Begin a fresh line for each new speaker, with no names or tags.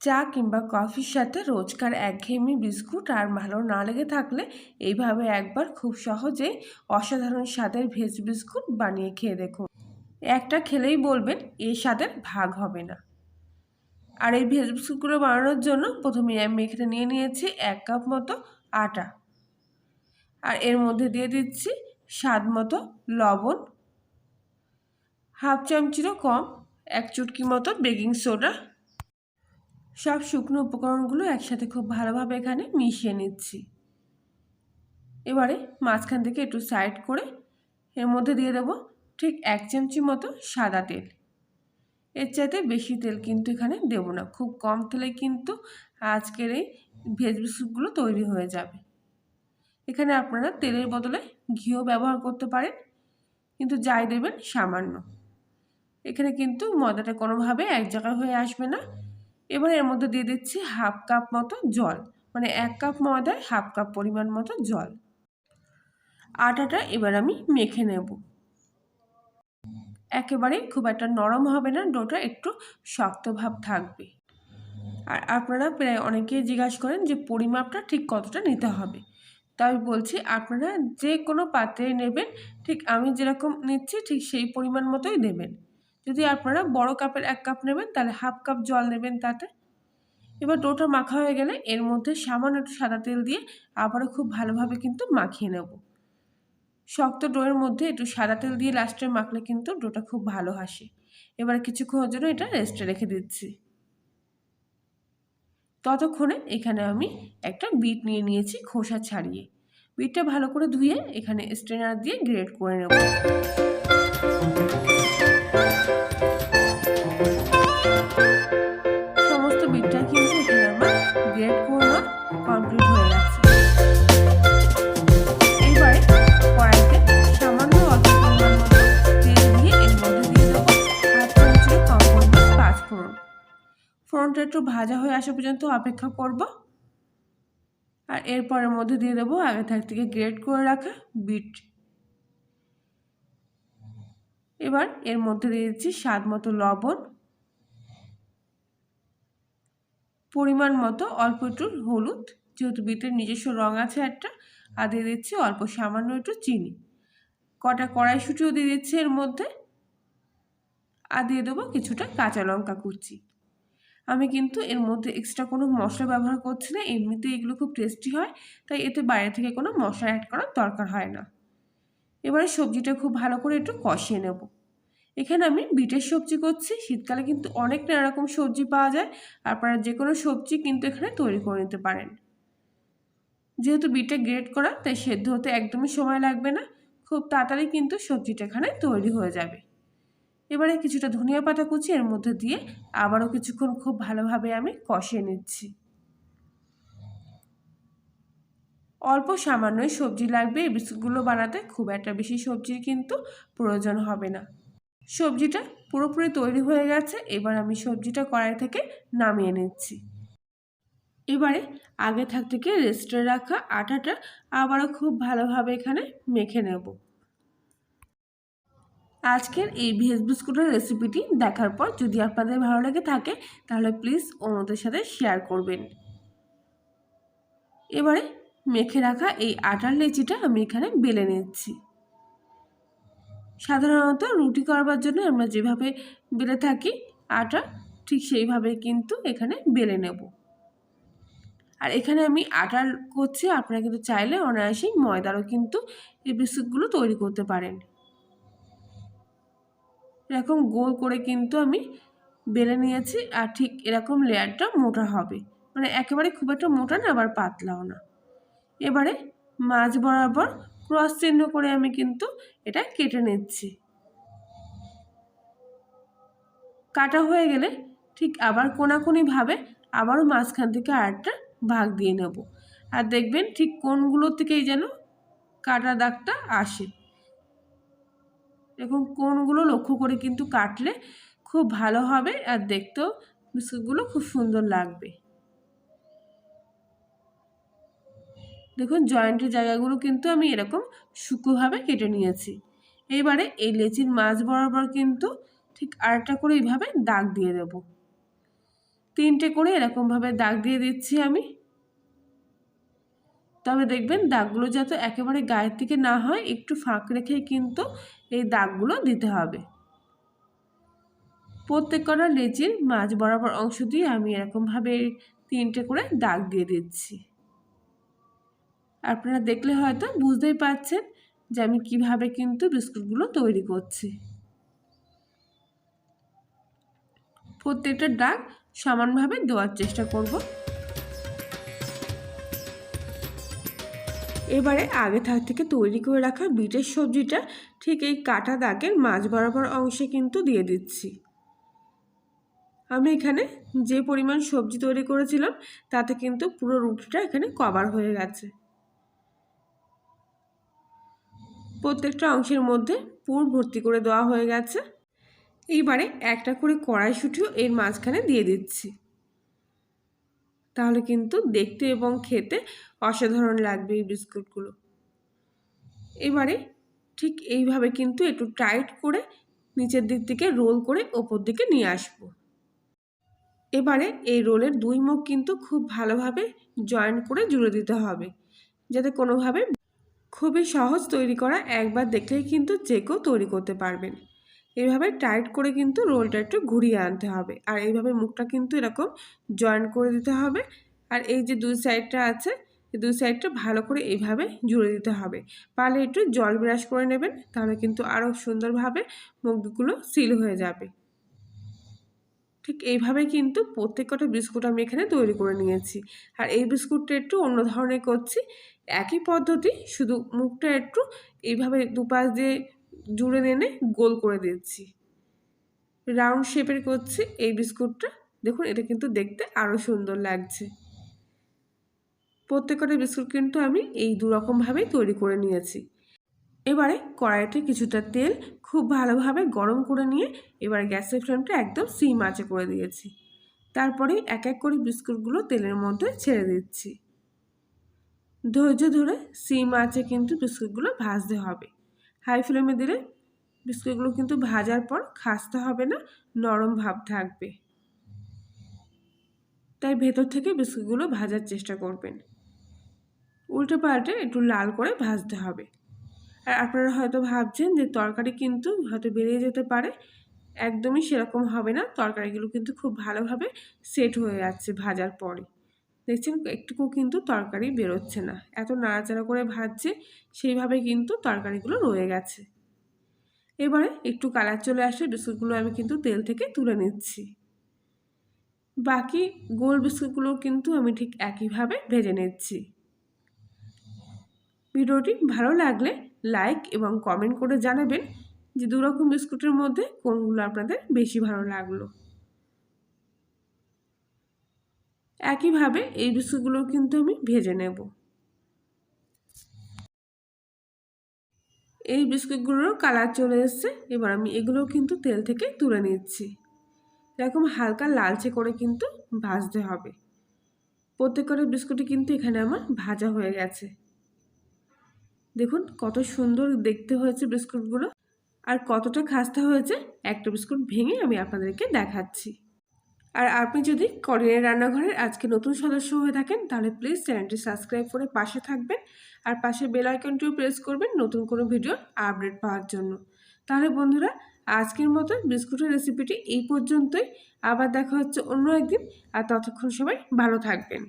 চা কিংবা কফির সাথে রোজকার একঘেয়েমি বিস্কুট আর ভালো না লেগে থাকলে এইভাবে একবার খুব সহজেই অসাধারণ স্বাদের ভেজ বিস্কুট বানিয়ে খেয়ে দেখুন। একটা খেলেই বলবেন এর স্বাদের ভাগ হবে না। আর এই ভেজ বিস্কুটগুলো বানানোর জন্য প্রথমে আমি এখানে নিয়ে নিয়েছি এক কাপ মতো আটা। আর এর মধ্যে দিয়ে দিচ্ছি স্বাদ মতো লবণ। হাফ চামচিরও কম, এক চুটকি মতো বেকিং সোডা। সব শুকনো উপকরণগুলো একসাথে খুব ভালোভাবে এখানে মিশিয়ে নিচ্ছি। এবারে মাঝখান থেকে একটু সাইড করে এর মধ্যে দিয়ে দেবো ঠিক এক চামচি মতো সাদা তেল। এর চাইতে বেশি তেল কিন্তু এখানে দেব না, খুব কম তেলে কিন্তু আজকের এই ভেজ বিস্কুটগুলো তৈরি হয়ে যাবে। এখানে আপনারা তেলের বদলে ঘিও ব্যবহার করতে পারেন, কিন্তু যাই দেবেন সামান্য। এখানে কিন্তু ময়দাটা কোনোভাবে এক জায়গায় হয়ে আসবে না। এবার এর মধ্যে দিয়ে দিচ্ছি হাফ কাপ মতো জল মানে এক কাপ ময়দায় হাফ কাপ পরিমাণ মতো জল। আটাটা এবার আমি মেখে নেব। একেবারে খুব একটা নরম হবে না, ডোটা একটু শক্ত ভাব থাকবে। আর আপনারা প্রায় অনেকেই জিজ্ঞাসা করেন যে পরিমাপটা ঠিক কতটা নিতে হবে। তাই বলছি, আপনারা যে কোনো পাত্রে নেবেন, ঠিক আমি যেরকম নিচ্ছি, ঠিক সেই পরিমাণ মতোই দেবেন যদি আপনারা বড় কাপের এক কাপ নেবেন, তাহলে হাফ কাপ জল নেবেন তাতে। এবার ডোটা মাখা হয়ে গেলে এর মধ্যে সামান্য একটু সাদা তেল দিয়ে আবারও খুব ভালোভাবে কিন্তু মাখিয়ে নেব। শক্ত ডোয়ের মধ্যে একটু সাদা তেল দিয়ে লাস্টে মাখলে কিন্তু ডোটা খুব ভালো হাসে। এবার কিছুক্ষণের জন্য এটা রেস্টে রেখে দিচ্ছি। ততক্ষণে এখানে আমি একটা বিট নিয়ে নিয়েছি খোসা ছাড়িয়ে। বিটটা ভালো করে ধুয়ে এখানে স্ট্রেনার দিয়ে গ্রেড করে নেব। একটু ভাজা হয়ে আসা পর্যন্ত অপেক্ষা করব। আর এরপরের মধ্যে দিয়ে দেবো আগে থাক থেকে গ্রেড করে রাখা বিট। এবার এর মধ্যে দিয়ে দিচ্ছি স্বাদ মতো লবণ। পরিমাণ মতো অল্প একটু হলুদ, যেহেতু বিটের নিজস্ব রঙ আছে একটা, আর দিয়ে দিচ্ছি অল্প সামান্য একটু চিনি। কটা কড়াইশুটিও দিয়ে দিচ্ছি এর মধ্যে। আর দিয়ে দেবো কিছুটা কাঁচা লঙ্কা কুচি। আমি কিন্তু এর মধ্যে এক্সট্রা কোনো মশলা ব্যবহার করছি না। এমনিতে এগুলো খুব টেস্টি হয়। তাই এতে বাইরে থেকে কোনো মশলা অ্যাড করার দরকার হয় না। এবারে সবজিটা খুব ভালো করে একটু কষিয়ে নেব। এখানে আমি বিটের সবজি করছি। শীতকালে কিন্তু অনেক নানা রকম সবজি পাওয়া যায়। আপনারা যে কোনো সবজি কিন্তু এখানে তৈরি করে নিতে পারেন। যেহেতু বিটটা গ্রেট করা তাই সেদ্ধ হতে একদমই সময় লাগবে না। খুব তাড়াতাড়ি কিন্তু সবজিটা এখানে তৈরি হয়ে যাবে। এবারে কিছুটা ধনিয়া পাতা কুচি এর মধ্যে দিয়ে আবারও কিছুক্ষণ খুব ভালোভাবে আমি কষিয়ে নিচ্ছি। অল্প সামান্যই সবজি লাগবে, এই বিস্কুটগুলো বানাতে খুব একটা বেশি সবজির কিন্তু প্রয়োজন হবে না। সবজিটা পুরোপুরি তৈরি হয়ে গেছে, এবার আমি সবজিটা কড়াই থেকে নামিয়ে নিচ্ছি। এবারে আগে থাক থেকে রেস্টে রাখা আটাটা আবারও খুব ভালোভাবে এখানে মেখে নেব। আজকের এই ভেজ বিস্কুটের রেসিপিটি দেখার পর যদি আপনাদের ভালো লেগে থাকে, তাহলে প্লিজ অন্যদের সাথে শেয়ার করবেন। এবারে মেখে রাখা এই আটার লেচিটা আমি এখানে বেলে নিচ্ছি। সাধারণত রুটি করবার জন্য আমরা যেভাবে বেলে থাকি, আটা ঠিক সেইভাবে কিন্তু এখানে বেলে নেব। আর এখানে আমি আটার করছি, আপনারা কিন্তু চাইলে অনায়াসেই ময়দারও কিন্তু এই বিস্কুটগুলো তৈরি করতে পারেন। এরকম গোল করে কিন্তু আমি বেলে নিয়েছি আর ঠিক এরকম লেয়ারটা মোটা হবে। মানে একেবারে খুব একটা মোটা না, আবার পাতলাও না। এবারে মাছ বরাবর ক্রস চিহ্ন করে আমি কিন্তু এটা কেটে নিচ্ছি। কাটা হয়ে গেলে ঠিক আবার কোনাকুনিভাবে আবারও মাঝখান থেকে আরেকটা ভাগ দিয়ে নেব। আর দেখবেন ঠিক কোনগুলোর থেকেই যেন কাটা দাগটা আসে। এরকম কোনগুলো লক্ষ্য করে কিন্তু কাটলে খুব ভালো হবে আর দেখতেও বিস্কুটগুলো খুব সুন্দর লাগবে। দেখুন, জয়েন্টের জায়গাগুলো কিন্তু আমি এরকম শুকোভাবে কেটে নিয়েছি। এইবারে এই লেচির মাছ বরাবর কিন্তু ঠিক আরেকটা করে এইভাবে দাগ দিয়ে দেব। তিনটে করে এরকমভাবে দাগ দিয়ে দিচ্ছি আমি। তবে দেখবেন দাগগুলো যাতে একেবারে গায়ের থেকে না হয়, একটু ফাঁক রেখেই কিন্তু এই দাগগুলো দিতে হবে। প্রত্যেক কটা লেচির মাছ বরাবর অংশ দিয়ে আমি এরকমভাবে তিনটে করে দাগ দিয়ে দিচ্ছি। আপনারা দেখলে হয়তো বুঝতেই পারছেন যে আমি কীভাবে কিন্তু বিস্কুটগুলো তৈরি করছি। প্রত্যেকটা দাগ সমানভাবে দেওয়ার চেষ্টা করব। এবারে আগে থাক থেকে তৈরি করে রাখা বিটের সবজিটা ঠিক এই কাটা দাগের মাছ বরাবর অংশে কিন্তু দিয়ে দিচ্ছি। আমি এখানে যে পরিমাণ সবজি তৈরি করেছিলাম, তাতে কিন্তু পুরো রুটিটা এখানে কভার হয়ে গেছে। প্রত্যেকটা অংশের মধ্যে পুর ভর্তি করে দেওয়া হয়ে গেছে। এইবারে একটা করে কড়াইশুঁটিও এর মাঝখানে দিয়ে দিচ্ছি। তাহলে কিন্তু দেখতে এবং খেতে অসাধারণ লাগবে এই বিস্কুটগুলো। এবারে ঠিক এইভাবে কিন্তু একটু টাইট করে নিচের দিক থেকে রোল করে ওপর দিকে নিয়ে আসব। এবারে এই রোলের দুই মুখ কিন্তু খুব ভালোভাবে জয়েন্ট করে জুড়ে দিতে হবে, যাতে কোনোভাবে খুবই সহজ তৈরি করা একবার দেখলেই কিন্তু যে কেউ তৈরি করতে পারবেন। এইভাবে টাইট করে কিন্তু রোলটা একটু ঘুরিয়ে আনতে হবে। আর এইভাবে মুখটা কিন্তু এরকম জয়েন করে দিতে হবে। আর এই যে দুই সাইডটা আছে দুই সাইডটা ভালো করে এইভাবে জুড়ে দিতে হবে। পারলে একটু জল ব্রাশ করে নেবেন, তাহলে কিন্তু আরও সুন্দরভাবে মুখগুলো সিল হয়ে যাবে। ঠিক এইভাবে কিন্তু প্রত্যেক কটা বিস্কুট আমি এখানে তৈরি করে নিয়েছি। আর এই বিস্কুটটা একটু অন্য ধরনের করছি। একই পদ্ধতি, শুধু মুখটা একটু এইভাবে দুপাশ দিয়ে জুড়ে এনে গোল করে দিচ্ছি রাউন্ড শেপের করছি এই বিস্কুটটা। দেখুন, এটা কিন্তু দেখতে আরও সুন্দর লাগছে। প্রত্যেকটা বিস্কুট কিন্তু আমি এই দুরকমভাবেই তৈরি করে নিয়েছি। এবারে কড়াইতে কিছুটা তেল খুব ভালোভাবে গরম করে নিয়ে এবার গ্যাসের ফ্লেমটা একদম সিম আঁচে করে দিয়েছি। তারপরে এক এক করে বিস্কুটগুলো তেলের মধ্যে ছেড়ে দিচ্ছি। ধৈর্য ধরে সিম আঁচে কিন্তু বিস্কুটগুলো ভাজতে হবে। হাই ফ্লেমে দিলে বিস্কুটগুলো কিন্তু ভাজার পর খাসতে হবে না, নরম ভাব থাকবে। তাই ভেতর থেকে বিস্কুটগুলো ভাজার চেষ্টা করবেন। উল্টে পাল্টে একটু লাল করে ভাজতে হবে। আর আপনারা হয়তো ভাবছেন যে তরকারি কিন্তু হয়তো বেরিয়ে যেতে পারে, একদমই সেরকম হবে না। তরকারিগুলো কিন্তু খুব ভালোভাবে সেট হয়ে যাচ্ছে ভাজার পরে। দেখছেন একটুকু কিন্তু তরকারি বেরোচ্ছে না। এত নাড়াচাড়া করে ভাজছে, সেইভাবে কিন্তু তরকারিগুলো রয়ে গেছে। এবারে একটু কালার চলে আসলে বিস্কুটগুলো আমি কিন্তু তেল থেকে তুলে নিচ্ছি। বাকি গোল বিস্কুটগুলো কিন্তু আমি ঠিক একইভাবে ভেজে নিচ্ছি। ভিডিওটি ভালো লাগলে লাইক এবং কমেন্ট করে জানাবেন যে দুরকম বিস্কুটের মধ্যে কোনগুলো আপনাদের বেশি ভালো লাগল। একইভাবে এই বিস্কুটগুলো কিন্তু আমি ভেজে নেব। এই বিস্কুটগুলোরও কালার চলে এসছে, এবার আমি এগুলোও কিন্তু তেল থেকে তুলে নিচ্ছি। এরকম হালকা লালচে করে কিন্তু ভাজতে হবে। প্রত্যেকটা বিস্কুটই কিন্তু এখানে আমার ভাজা হয়ে গেছে। দেখুন কত সুন্দর দেখতে হয়েছে বিস্কুটগুলো। আর কতটা খাস্তা হয়েছে, একটা বিস্কুট ভেঙে আমি আপনাদেরকে দেখাচ্ছি। আর আপনি যদি করিনের রান্নাঘরের আজকে নতুন সদস্য হয়ে থাকেন, তাহলে প্লিজ চ্যানেলটি সাবস্ক্রাইব করে পাশে থাকবেন আর পাশে বেল আইকনটিও প্রেস করবেন নতুন কোনো ভিডিও আপডেট পাওয়ার জন্য। তাহলে বন্ধুরা, আজকের মতো বিস্কুটের রেসিপিটি এই পর্যন্তই। আবার দেখা হচ্ছে অন্য একদিন। আর ততক্ষণ সবাই ভালো থাকবেন।